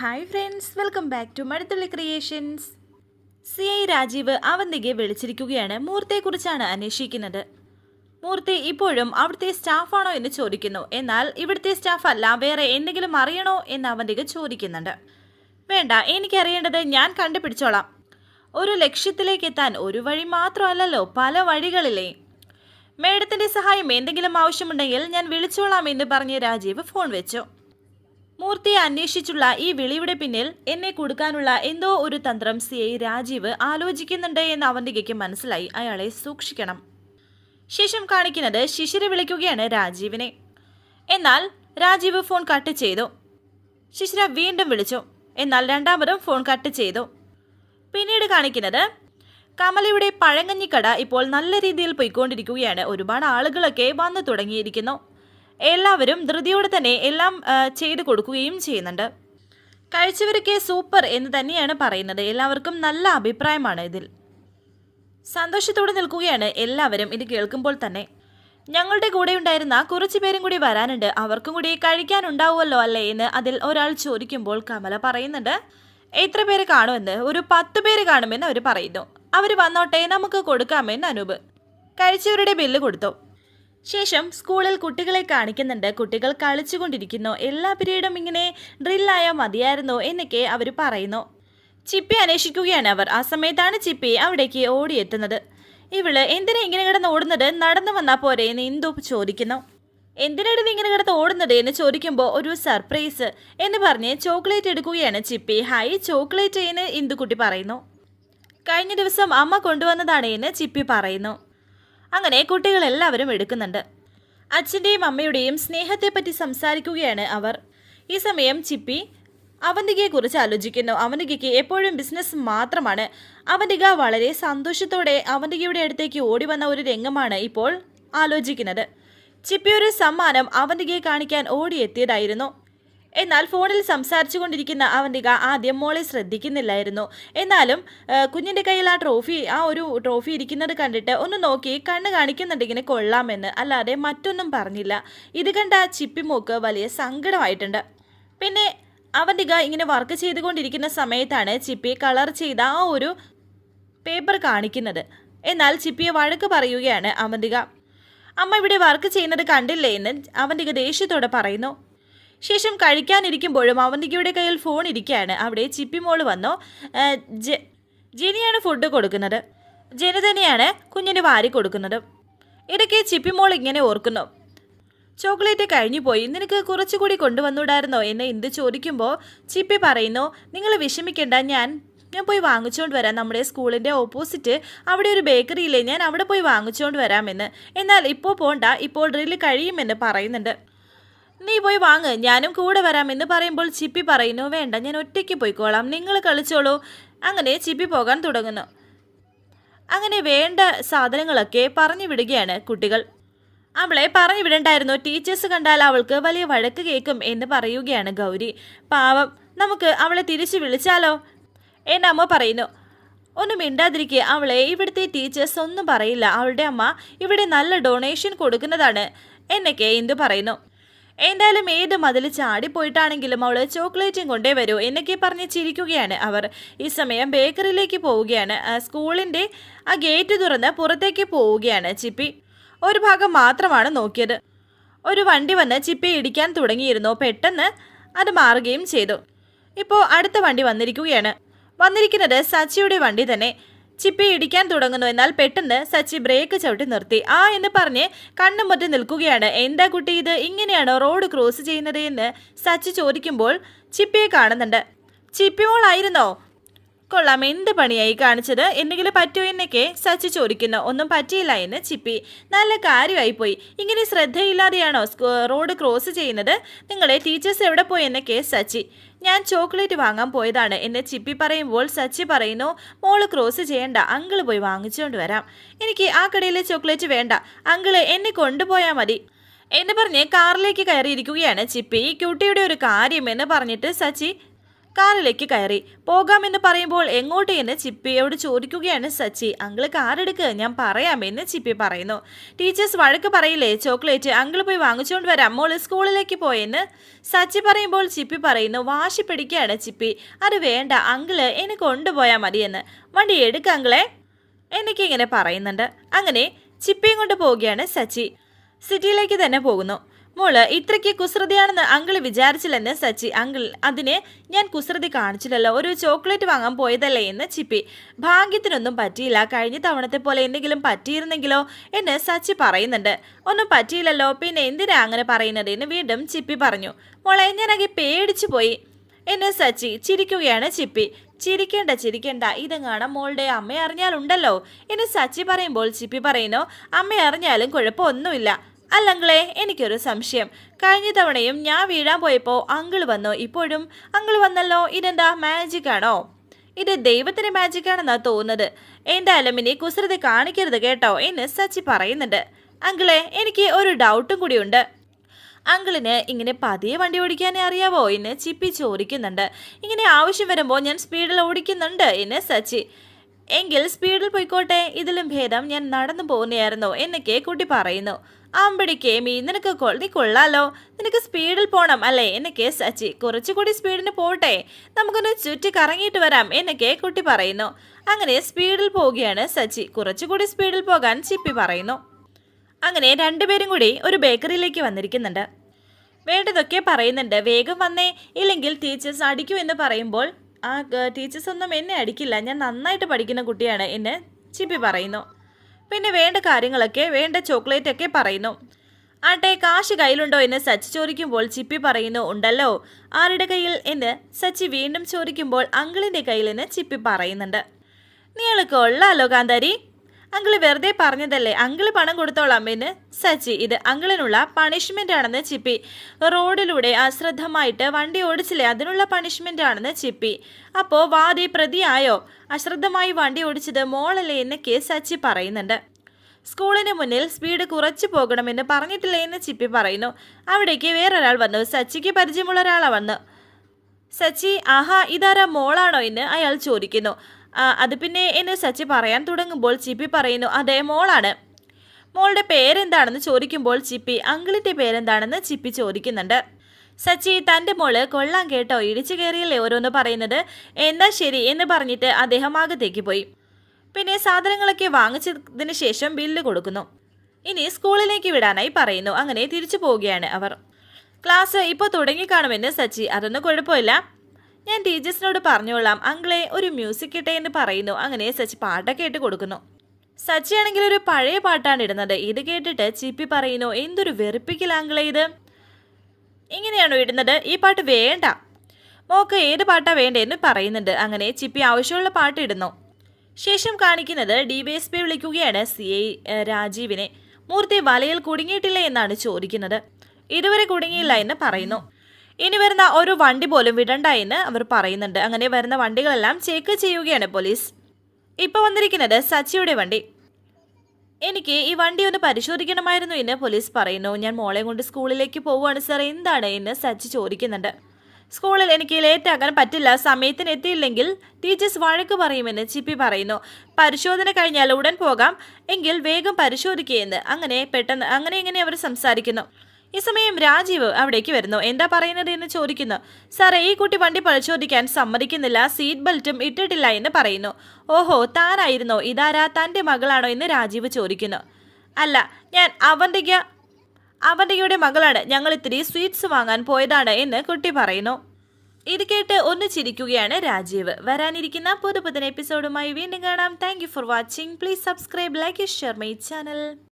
Hi friends welcome back to Mazhathulli creations C I Rajeev അവന്തികയെ വിളിച്ചിരിക്കുകയാണ്. മൂർത്തിയെക്കുറിച്ചാണ് അന്വേഷിക്കുന്നത്. മൂർത്തി ഇപ്പോഴും അവിടുത്തെ സ്റ്റാഫാണോ എന്ന് ചോദിക്കുന്നു. എന്നാൽ ഇവിടുത്തെ സ്റ്റാഫ് അല്ല വേറെ എന്തെങ്കിലും അറിയണോ എന്ന് അവന്തിക ചോദിക്കുന്നുണ്ട്. വേണ്ട എനിക്കറിയേണ്ടത് ഞാൻ കണ്ടുപിടിച്ചോളാം. ഒരു ലക്ഷ്യത്തിലേക്ക് എത്താൻ ഒരു വഴി മാത്രമല്ലല്ലോ പല വഴികളിലേ. മേഡത്തിന്റെ സഹായം എന്തെങ്കിലും ആവശ്യമുണ്ടെങ്കിൽ ഞാൻ വിളിച്ചോളാം എന്ന് പറഞ്ഞ് രാജീവ് ഫോൺ വെച്ചു. മൂർത്തിയെ അന്വേഷിച്ചുള്ള ഈ വിളിയുടെ പിന്നിൽ എന്നെ കൊടുക്കാനുള്ള എന്തോ ഒരു തന്ത്രം സി ഐ രാജീവ് ആലോചിക്കുന്നുണ്ട് എന്ന് അവന്തികയ്ക്ക് മനസ്സിലായി. അയാളെ സൂക്ഷിക്കണം. ശേഷം കാണിക്കുന്നത് ശിശിര വിളിക്കുകയാണ് രാജീവിനെ. എന്നാൽ രാജീവ് ഫോൺ കട്ട് ചെയ്തു. ശിശിര വീണ്ടും വിളിച്ചു. എന്നാൽ രണ്ടാമതും ഫോൺ കട്ട് ചെയ്തു. പിന്നീട് കാണിക്കുന്നത് കമലയുടെ പഴങ്ങഞ്ഞിക്കട ഇപ്പോൾ നല്ല രീതിയിൽ പോയിക്കൊണ്ടിരിക്കുകയാണ്. ഒരുപാട് ആളുകളൊക്കെ വന്നു തുടങ്ങിയിരിക്കുന്നു. എല്ലാവരും ധൃതിയോടെ തന്നെ എല്ലാം ചെയ്തു കൊടുക്കുകയും ചെയ്യുന്നുണ്ട്. കഴിച്ചവരൊക്കെ സൂപ്പർ എന്ന് തന്നെയാണ് പറയുന്നത്. എല്ലാവർക്കും നല്ല അഭിപ്രായമാണ് ഇതിൽ. സന്തോഷത്തോടെ നിൽക്കുകയാണ് എല്ലാവരും. ഇത് കേൾക്കുമ്പോൾ തന്നെ ഞങ്ങളുടെ കൂടെ ഉണ്ടായിരുന്ന കുറച്ച് പേരും കൂടി വരാനുണ്ട്. അവർക്കും കൂടി കഴിക്കാനുണ്ടാവുമല്ലോ അല്ലേ എന്ന് അതിൽ ഒരാൾ ചോദിക്കുമ്പോൾ കമല പറയുന്നുണ്ട് എത്ര പേര് കാണുമെന്ന്? ഒരു പത്ത് പേര് കാണുമെന്ന് അവർ പറയുന്നു. അവർ വന്നോട്ടെ നമുക്ക് കൊടുക്കാമെന്ന് അനൂപ്. കഴിച്ചവരുടെ ബില്ല് കൊടുത്തു. ശേഷം സ്കൂളിൽ കുട്ടികളെ കാണിക്കുന്നുണ്ട്. കുട്ടികൾ കളിച്ചുകൊണ്ടിരിക്കുന്നു. എല്ലാ പീരീഡും ഇങ്ങനെ ഡ്രില്ലായാൽ മതിയായിരുന്നു എന്നൊക്കെ അവർ പറയുന്നു. ചിപ്പി അന്വേഷിക്കുകയാണ് അവർ. ആ സമയത്താണ് ചിപ്പി അവിടേക്ക് ഓടിയെത്തുന്നത്. ഇവൾ എന്തിനാ ഇങ്ങനെ കിടന്ന് ഓടുന്നത്? നടന്നു വന്നാൽ പോരെ എന്ന് ഇന്ദു ചോദിക്കുന്നു. എന്തിനാണ് ഇങ്ങനെ കിടന്ന് ഓടുന്നത്? എന്ന് ചോദിക്കുമ്പോൾ ഒരു സർപ്രൈസ് എന്ന് പറഞ്ഞ് ചോക്ലേറ്റ് എടുക്കുകയാണ് ചിപ്പി. ഹായ് ചോക്ലേറ്റ് എന്ന് ഇന്ദുക്കുട്ടി പറയുന്നു. കഴിഞ്ഞ ദിവസം അമ്മ കൊണ്ടുവന്നതാണ് എന്ന് ചിപ്പി പറയുന്നു. അങ്ങനെ കുട്ടികളെല്ലാവരും എടുക്കുന്നുണ്ട്. അച്ഛന്റെയും അമ്മയുടെയും സ്നേഹത്തെപ്പറ്റി സംസാരിക്കുകയാണ് അവർ. ഈ സമയം ചിപ്പി അവന്തികയെക്കുറിച്ച് ആലോചിക്കുന്നു. അവന്തികയ്ക്ക് എപ്പോഴും ബിസിനസ് മാത്രമാണ്. അവന്തിക വളരെ സന്തോഷത്തോടെ അവന്തികയുടെ അടുത്തേക്ക് ഓടി വന്ന ഒരു രംഗമാണ് ഇപ്പോൾ ആലോചിക്കുന്നത്. ചിപ്പി ഒരു സമ്മാനം അവന്തികയെ കാണിക്കാൻ ഓടിയെത്തിയതായിരുന്നു. എന്നാൽ ഫോണിൽ സംസാരിച്ചു കൊണ്ടിരിക്കുന്ന അവന്തിക ആദ്യം മോളെ ശ്രദ്ധിക്കുന്നില്ലായിരുന്നു. എന്നാലും കുഞ്ഞിന്റെ കയ്യിൽ ആ ട്രോഫി ആ ഒരു ട്രോഫി ഇരിക്കുന്നത് കണ്ടിട്ട് ഒന്ന് നോക്കി കണ്ണ് കാണിക്കുന്നുണ്ടെങ്കിൽ കൊള്ളാമെന്ന്. അല്ലാതെ മറ്റൊന്നും പറഞ്ഞില്ല. ഇത് കണ്ട ചിപ്പിമോക്ക് വലിയ സങ്കടമായിട്ടുണ്ട്. പിന്നെ അവന്തിക ഇങ്ങനെ വർക്ക് ചെയ്തുകൊണ്ടിരിക്കുന്ന സമയത്താണ് ചിപ്പി കളർ ചെയ്ത ആ ഒരു പേപ്പർ കാണിക്കുന്നത്. എന്നാൽ ചിപ്പിയെ വഴക്ക് പറയുകയാണ് അവന്തിക അമ്മ ഇവിടെ വർക്ക് ചെയ്യുന്നത് കണ്ടില്ലേ? എന്ന് അവന്തിക ദേഷ്യത്തോടെ പറയുന്നു. ശേഷം കഴിക്കാനിരിക്കുമ്പോഴും അവന്തികയുടെ കയ്യിൽ ഫോൺ ഇരിക്കുകയാണ്. അവിടെ ചിപ്പി മോൾ വന്നു ജെനിയാണ് ഫുഡ് കൊടുക്കുന്നത്. ജെനി തന്നെയാണ് കുഞ്ഞിന് വാരി കൊടുക്കുന്നത്. ഇടയ്ക്ക് ചിപ്പി മോൾ ഇങ്ങനെ ഓർക്കുന്നു. ചോക്ലേറ്റ് കഴിഞ്ഞു പോയി നിനക്ക് കുറച്ചുകൂടി കൊണ്ടുവന്നൂടായിരുന്നോ? എന്ന് എന്ത് ചോദിക്കുമ്പോൾ ചിപ്പി പറയുന്നു നിങ്ങൾ വിഷമിക്കേണ്ട ഞാൻ ഞാൻ പോയി വാങ്ങിച്ചുകൊണ്ട് വരാം. നമ്മുടെ സ്കൂളിന്റെ ഓപ്പോസിറ്റ് അവിടെ ഒരു ബേക്കറി ഇല്ലേ? ഞാൻ അവിടെ പോയി വാങ്ങിച്ചുകൊണ്ട് വരാമെന്ന്. എന്നാൽ ഇപ്പോൾ പോണ്ട. ഇപ്പോൾ ഡ്രില്ല് കഴിയുമെന്ന് പറയുന്നുണ്ട്. നീ പോയി വാങ്ങ്. ഞാനും കൂടെ വരാമെന്ന് പറയുമ്പോൾ ചിപ്പി പറയുന്നു വേണ്ട ഞാൻ ഒറ്റയ്ക്ക് പോയിക്കോളാം. നിങ്ങൾ കളിച്ചോളൂ. അങ്ങനെ ചിപ്പി പോകാൻ തുടങ്ങുന്നു. അങ്ങനെ വേണ്ട സാധനങ്ങളൊക്കെ പറഞ്ഞു വിടുകയാണ് കുട്ടികൾ. അവളെ പറഞ്ഞു വിടണ്ടായിരുന്നു. ടീച്ചേഴ്സ് കണ്ടാൽ അവൾക്ക് വലിയ വഴക്ക് കേൾക്കും എന്ന് പറയുകയാണ് ഗൗരി. പാവം നമുക്ക് അവളെ തിരിച്ചു വിളിച്ചാലോ? എന്നമ്മ പറയുന്നു. ഒന്നും മിണ്ടാതിരിക്കുക അവളെ ഇവിടുത്തെ ടീച്ചേഴ്സ് ഒന്നും പറയില്ല. അവളുടെ അമ്മ ഇവിടെ നല്ല ഡൊണേഷൻ കൊടുക്കുന്നതാണ് എന്നൊക്കെ എന്തു പറയുന്നു. എന്തായാലും ഏത് മതിൽ ചാടിപ്പോയിട്ടാണെങ്കിലും അവൾ ചോക്ലേറ്റും കൊണ്ടേ വരൂ എന്നൊക്കെ പറഞ്ഞ് ചിരിക്കുകയാണ് അവർ. ഈ സമയം ബേക്കറിയിലേക്ക് പോവുകയാണ്. സ്കൂളിന്റെ ആ ഗേറ്റ് തുറന്ന് പുറത്തേക്ക് പോവുകയാണ് ചിപ്പി. ഒരു ഭാഗം മാത്രമാണ് നോക്കിയത്. ഒരു വണ്ടി വന്ന് ചിപ്പി ഇടിക്കാൻ തുടങ്ങിയിരുന്നു. പെട്ടെന്ന് അത് മാറുകയും ചെയ്തു. ഇപ്പോൾ അടുത്ത വണ്ടി വന്നിരിക്കുകയാണ്. വന്നിരിക്കുന്നത് സച്ചിയുടെ വണ്ടി തന്നെ. ചിപ്പി ഇടിക്കാൻ തുടങ്ങുന്നു. എന്നാൽ പെട്ടെന്ന് സച്ചി ബ്രേക്ക് ചവിട്ടി നിർത്തി. ആ എന്ന് പറഞ്ഞ് കണ്ണും മുറ്റി നിൽക്കുകയാണ്. എന്താ കുട്ടി ഇത്? ഇങ്ങനെയാണോ റോഡ് ക്രോസ് ചെയ്യുന്നത് എന്ന് സച്ചി ചോദിക്കുമ്പോൾ ചിപ്പിയെ കാണുന്നുണ്ട്. ചിപ്പി ചിപ്പിയോളായിരുന്നോ കൊള്ളാം എന്ത് പണിയായി കാണിച്ചത്? എന്തെങ്കിലും പറ്റുമോ എന്നൊക്കെ സച്ചി ചോദിക്കുന്നു. ഒന്നും പറ്റിയില്ല എന്ന് ചിപ്പി. നല്ല കാര്യമായി പോയി. ഇങ്ങനെ ശ്രദ്ധയില്ലാതെയാണോ റോഡ് ക്രോസ് ചെയ്യുന്നത്? നിങ്ങളെ ടീച്ചേഴ്സ് എവിടെ പോയി എന്നൊക്കെ സച്ചി ഞാൻ ചോക്ലേറ്റ് വാങ്ങാൻ പോയതാണ് എന്ന് ചിപ്പി പറയുമ്പോൾ സച്ചി പറയുന്നു മോൾ ക്രോസ് ചെയ്യണ്ട അങ്കിൾ പോയി വാങ്ങിച്ചുകൊണ്ട് വരാം. എനിക്ക് ആ കടയിലെ ചോക്ലേറ്റ് വേണ്ട അങ്കിൾ എന്നെ കൊണ്ടുപോയാൽ മതി. എന്ന് പറഞ്ഞ് കാറിലേക്ക് കയറിയിരിക്കുകയാണ് ചിപ്പി. ഈ കുട്ടിയുടെ ഒരു കാര്യം എന്ന് പറഞ്ഞിട്ട് സച്ചി കാറിലേക്ക് കയറി. പോകാമെന്ന് പറയുമ്പോൾ എങ്ങോട്ട്? എന്ന് ചിപ്പിയോട് ചോദിക്കുകയാണ് സച്ചി. അങ്കിൾ കാറെടുക്ക് ഞാൻ പറയാമെന്ന് ചിപ്പി പറയുന്നു. ടീച്ചേഴ്സ് വഴക്ക് പറയില്ലേ? ചോക്ലേറ്റ് അങ്കിൾ പോയി വാങ്ങിച്ചുകൊണ്ട് വരാം. മോൾ സ്കൂളിലേക്ക് പോയെന്ന്? സച്ചി പറയുമ്പോൾ ചിപ്പി പറയുന്നു. വാശി പിടിക്കുകയാണ് ചിപ്പി. അത് വേണ്ട. അങ്കിൾ എന്നെ കൊണ്ടുപോയാൽ മതിയെന്ന്. വണ്ടി എടുക്ക അങ്കിളെ. എനിക്കിങ്ങനെ പറയുന്നുണ്ട്. അങ്ങനെ ചിപ്പിയും കൊണ്ട് പോവുകയാണ് സച്ചി. സിറ്റിയിലേക്ക് തന്നെ പോകുന്നു. മോൾ ഇത്രയ്ക്ക് കുസൃതിയാണെന്ന് അങ്കിൾ വിചാരിച്ചില്ലെന്ന് സച്ചി. അങ്കിൾ അതിന് ഞാൻ കുസൃതി കാണിച്ചില്ലല്ലോ. ഒരു ചോക്ലേറ്റ് വാങ്ങാൻ പോയതല്ലേ എന്ന് ചിപ്പി. ഭാഗ്യത്തിനൊന്നും പറ്റിയില്ല. കഴിഞ്ഞ തവണത്തെ പോലെ എന്തെങ്കിലും പറ്റിയിരുന്നെങ്കിലോ എന്ന് സച്ചി പറയുന്നുണ്ട്. ഒന്നും പറ്റിയില്ലല്ലോ. പിന്നെ എന്തിനാ അങ്ങനെ പറയുന്നത് എന്ന് വീണ്ടും ചിപ്പി പറഞ്ഞു. മോളെ ഞാനാകെ പേടിച്ചു പോയി എന്നെ സച്ചി ചിരിക്കുകയാണ് ചിപ്പി. ചിരിക്കേണ്ട ചിരിക്കേണ്ട. ഇതെങ്ങാണം മോളുടെ അമ്മ അറിഞ്ഞാലുണ്ടല്ലോ എന്ന് സച്ചി പറയുമ്പോൾ ചിപ്പി പറയുന്നു അമ്മ അറിഞ്ഞാലും കുഴപ്പമൊന്നുമില്ല. അല്ലങ്ങളെ എനിക്കൊരു സംശയം. കഴിഞ്ഞ തവണയും ഞാൻ വീഴാൻ പോയപ്പോൾ അങ്കിൾ വന്നു. ഇപ്പോഴും അങ്കിൾ വന്നല്ലോ. ഇതെന്താ മാജിക് ആണോ? ഇത് ദൈവത്തിന്റെ മാജിക് ആണെന്നാ തോന്നുന്നത്. എന്തായാലും ഇനി കുസൃതി കാണിക്കരുത് കേട്ടോ എന്ന് സച്ചി പറയുന്നുണ്ട്. അങ്കിളെ എനിക്ക് ഒരു ഡൗട്ടും കൂടിയുണ്ട്. അങ്കിളിന് ഇങ്ങനെ പതിയെ വണ്ടി ഓടിക്കാനേ അറിയാവോ എന്ന് ചിപ്പി ചോദിക്കുന്നുണ്ട്. ഇങ്ങനെ ആവശ്യം വരുമ്പോൾ ഞാൻ സ്പീഡിൽ ഓടിക്കുന്നുണ്ട് എന്ന് സച്ചി. എങ്കിൽ സ്പീഡിൽ പോയിക്കോട്ടെ ഇതിലും ഭേദം ഞാൻ നടന്നു പോകുന്നതായിരുന്നു എന്നൊക്കെ കുട്ടി പറയുന്നു. അമ്പടിക്കേ മീ നിനക്ക് നീ കൊള്ളാലോ. നിനക്ക് സ്പീഡിൽ പോണം അല്ലേ? എന്നൊക്കെ സച്ചി കുറച്ചുകൂടി സ്പീഡിന് പോട്ടെ. നമുക്കൊന്ന് ചുറ്റി കറങ്ങിയിട്ട് വരാം എന്നൊക്കെ കുട്ടി പറയുന്നു. അങ്ങനെ സ്പീഡിൽ പോവുകയാണ് സച്ചി. കുറച്ചുകൂടി സ്പീഡിൽ പോകാൻ ചിപ്പി പറയുന്നു. അങ്ങനെ രണ്ടുപേരും കൂടി ഒരു ബേക്കറിയിലേക്ക് വന്നിരിക്കുന്നുണ്ട്. വേണ്ടതൊക്കെ പറയുന്നുണ്ട്. വേഗം വന്നേ. ഇല്ലെങ്കിൽ ടീച്ചേഴ്സ് അടിക്കൂ എന്ന് പറയുമ്പോൾ ആ ടീച്ചേഴ്സ് ഒന്നും എന്നെ അടിക്കില്ല. ഞാൻ നന്നായിട്ട് പഠിക്കുന്ന കുട്ടിയാണ് എന്ന് ചിപ്പി പറയുന്നു. പിന്നെ വേണ്ട കാര്യങ്ങളൊക്കെ വേണ്ട ചോക്ലേറ്റ് ഒക്കെ പറയുന്നു. ആട്ടെ കാശ് കയ്യിലുണ്ടോ എന്ന് സച്ചി ചോദിക്കുമ്പോൾ ചിപ്പി പറയുന്നു ഉണ്ടല്ലോ. ആരുടെ കയ്യിൽ എന്ന് സച്ചി വീണ്ടും ചോദിക്കുമ്പോൾ അങ്കിളിന്റെ കയ്യിൽ എന്ന് ചിപ്പി പറയുന്നുണ്ട്. നീ കൊള്ളാലോ കാന്താരി അങ്കിൾ വെറുതെ പറഞ്ഞതല്ലേ? അങ്കിൾ പണം കൊടുത്തോളാം എന്ന് സച്ചി ഇത് അങ്കിളിനുള്ള പണിഷ്മെന്റ് ആണെന്ന് ചിപ്പി. റോഡിലൂടെ അശ്രദ്ധമായിട്ട് വണ്ടി ഓടിച്ചില്ലേ? അതിനുള്ള പണിഷ്മെന്റ് ആണെന്ന് ചിപ്പി. അപ്പോ വാദി പ്രതിയായോ? അശ്രദ്ധമായി വണ്ടി ഓടിച്ചത് മോളല്ലേ എന്നൊക്കെ സച്ചി പറയുന്നുണ്ട്. സ്കൂളിന് മുന്നിൽ സ്പീഡ് കുറച്ചു പോകണമെന്ന് പറഞ്ഞിട്ടില്ലേ എന്ന് ചിപ്പി പറയുന്നു. അവിടേക്ക് വേറൊരാൾ വന്നു. സച്ചിക്ക് പരിചയമുള്ള ഒരാളാ വന്നു. സച്ചി ആഹാ ഇതാരാ മോളാണോ? എന്ന് അയാൾ ചോദിക്കുന്നു. "ആ, അത് പിന്നെ എന്ന് സച്ചി പറയാൻ തുടങ്ങുമ്പോൾ ചിപ്പി പറയുന്നു അതെ മോളാണ്. മോളുടെ പേരെന്താണെന്ന് ചോദിക്കുമ്പോൾ ചിപ്പി അങ്കിളിന്റെ പേരെന്താണെന്ന് ചിപ്പി ചോദിക്കുന്നുണ്ട്. സച്ചി തന്റെ മോൾ കൊള്ളാൻ കേട്ടോ ഇടിച്ചു കയറിയല്ലേ ഓരോന്ന് പറയുന്നത്. എന്താ ശരി എന്ന് പറഞ്ഞിട്ട് അദ്ദേഹം അകത്തേക്ക് പോയി. പിന്നെ സാധനങ്ങളൊക്കെ വാങ്ങിച്ചതിന് ശേഷം ബില്ല് കൊടുക്കുന്നു. ഇനി സ്കൂളിലേക്ക് വിടാനായി പറയുന്നു അങ്ങനെ തിരിച്ചു പോവുകയാണ് അവർ. ക്ലാസ് ഇപ്പോൾ തുടങ്ങിക്കാണുമെന്ന് സച്ചി അതൊന്നും കുഴപ്പമില്ല. ഞാൻ ടീച്ചേഴ്സിനോട് പറഞ്ഞോളാം അങ്കിളെ ഒരു മ്യൂസിക് ഇട്ടേ എന്ന് പറയുന്നു. അങ്ങനെ സച്ചി പാട്ടൊക്കെ ഇട്ട് കൊടുക്കുന്നു. സച്ചി ആണെങ്കിൽ ഒരു പഴയ പാട്ടാണ് ഇടുന്നത്. ഇത് കേട്ടിട്ട് ചിപ്പി പറയുന്നു എന്തൊരു വെറുപ്പിക്കൽ അങ്കിളെ ഇത്. ഇങ്ങനെയാണോ ഇടുന്നത്? ഈ പാട്ട് വേണ്ട. മോക്ക് ഏത് പാട്ടാ വേണ്ടതെന്ന് പറയുന്നുണ്ട്. അങ്ങനെ ചിപ്പി ആവശ്യമുള്ള പാട്ട് ഇടുന്നു. ശേഷം കാണിക്കുന്നത് ഡി വൈ എസ് പി വിളിക്കുകയാണ് സി ഐ രാജീവിനെ. മൂർത്തി വലയിൽ കുടുങ്ങിയിട്ടില്ല? എന്നാണ് ചോദിക്കുന്നത്. ഇതുവരെ കുടുങ്ങിയില്ല എന്ന് പറയുന്നു. ഇനി വരുന്ന ഒരു വണ്ടി പോലും വിടണ്ട എന്ന് അവർ പറയുന്നുണ്ട്. അങ്ങനെ വരുന്ന വണ്ടികളെല്ലാം ചെക്ക് ചെയ്യുകയാണ് പോലീസ്. ഇപ്പോൾ വന്നിരിക്കുന്നത് സച്ചിയുടെ വണ്ടി. എനിക്ക് ഈ വണ്ടി ഒന്ന് പരിശോധിക്കണമായിരുന്നു എന്ന് പോലീസ് പറയുന്നു. ഞാൻ മോളെ കൊണ്ട് സ്കൂളിലേക്ക് പോവുകയാണ് സാർ എന്താണ് എന്ന് സച്ചി ചോദിക്കുന്നുണ്ട്. സ്കൂളിൽ എനിക്ക് ലേറ്റ് ആകാൻ പറ്റില്ല. സമയത്തിന് എത്തിയില്ലെങ്കിൽ ടീച്ചേഴ്സ് വഴക്ക് പറയുമെന്ന് ചിപ്പി പറയുന്നു. പരിശോധന കഴിഞ്ഞാൽ ഉടൻ പോകാം. എങ്കിൽ വേഗം പരിശോധിക്കുകയെന്ന് അങ്ങനെ പെട്ടെന്ന് അങ്ങനെ ഇങ്ങനെ അവർ സംസാരിക്കുന്നു. ഈ സമയം രാജീവ് അവിടേക്ക് വരുന്നു. എന്താ പറയുന്നത് എന്ന് ചോദിക്കുന്നു. സാറേ ഈ കുട്ടി വണ്ടി പരിശോധിക്കാൻ സമ്മതിക്കുന്നില്ല. സീറ്റ് ബെൽറ്റും ഇട്ടിട്ടില്ല എന്ന് പറയുന്നു. ഓഹോ താനായിരുന്നോ? ഇതാരാ? തന്റെ മകളാണോ? എന്ന് രാജീവ് ചോദിക്കുന്നു. അല്ല ഞാൻ അവന്തിക അവന്തികയുടെ മകളാണ്. ഞങ്ങൾ ഇത്തിരി സ്വീറ്റ്സ് വാങ്ങാൻ പോയതാണ് എന്ന് കുട്ടി പറയുന്നു. ഇത് കേട്ട് ഒന്ന് ചിരിക്കുകയാണ് രാജീവ്. വരാനിരിക്കുന്ന പുതു പുതിയ എപ്പിസോഡുമായി വീണ്ടും കാണാം. Thank for watching please subscribe like share my channel